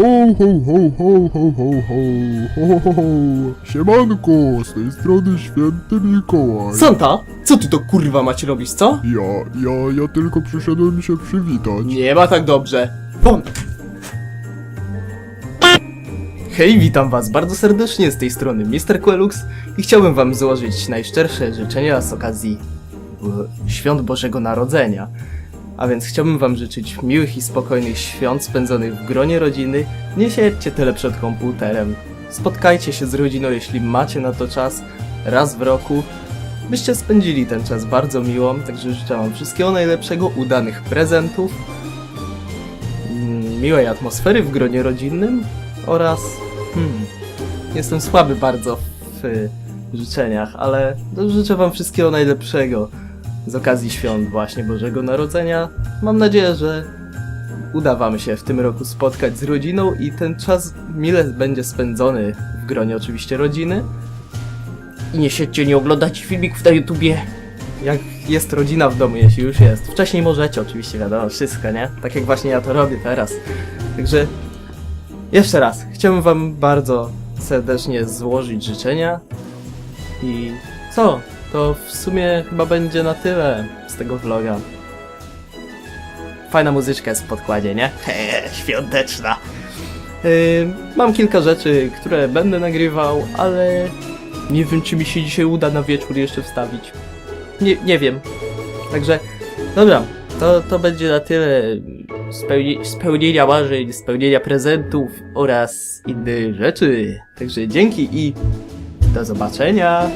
ho, ho, ho, ho, ho, ho, ho, ho, ho. Siemanko, z tej strony święty Mikołaj. Santa, co ty to kurwa macie robić, co? Ja, ja, ja tylko przyszedłem się przywitać. Nie ma tak dobrze. Won! Hej, witam was bardzo serdecznie z tej strony Mr. Quelux i chciałbym wam złożyć najszczersze życzenia z okazji e, Świąt Bożego Narodzenia. A więc chciałbym wam życzyć miłych i spokojnych świąt spędzonych w gronie rodziny. Nie siedźcie tyle przed komputerem. Spotkajcie się z rodziną, jeśli macie na to czas, raz w roku. Byście spędzili ten czas bardzo miło, także życzę wam wszystkiego najlepszego, udanych prezentów, mm, miłej atmosfery w gronie rodzinnym oraz... Hmm, jestem słaby bardzo w y, życzeniach, ale życzę wam wszystkiego najlepszego z okazji świąt właśnie Bożego Narodzenia. Mam nadzieję, że uda wam się w tym roku spotkać z rodziną i ten czas mile będzie spędzony w gronie oczywiście rodziny. I nie siedźcie, nie oglądajcie filmików na YouTubie. Jak jest rodzina w domu, jeśli już jest. Wcześniej możecie oczywiście, wiadomo, wszystko, nie? Tak jak właśnie ja to robię teraz. Także jeszcze raz, chciałbym wam bardzo serdecznie złożyć życzenia. I co? To w sumie chyba będzie na tyle z tego vloga. Fajna muzyczka jest w podkładzie, nie? Hehe, świąteczna. Yy, mam kilka rzeczy, które będę nagrywał, ale nie wiem, czy mi się dzisiaj uda na wieczór jeszcze wstawić. Nie, nie wiem. Także, dobra, to, to będzie na tyle spełni spełnienia marzeń, spełnienia prezentów oraz innych rzeczy. Także dzięki i do zobaczenia.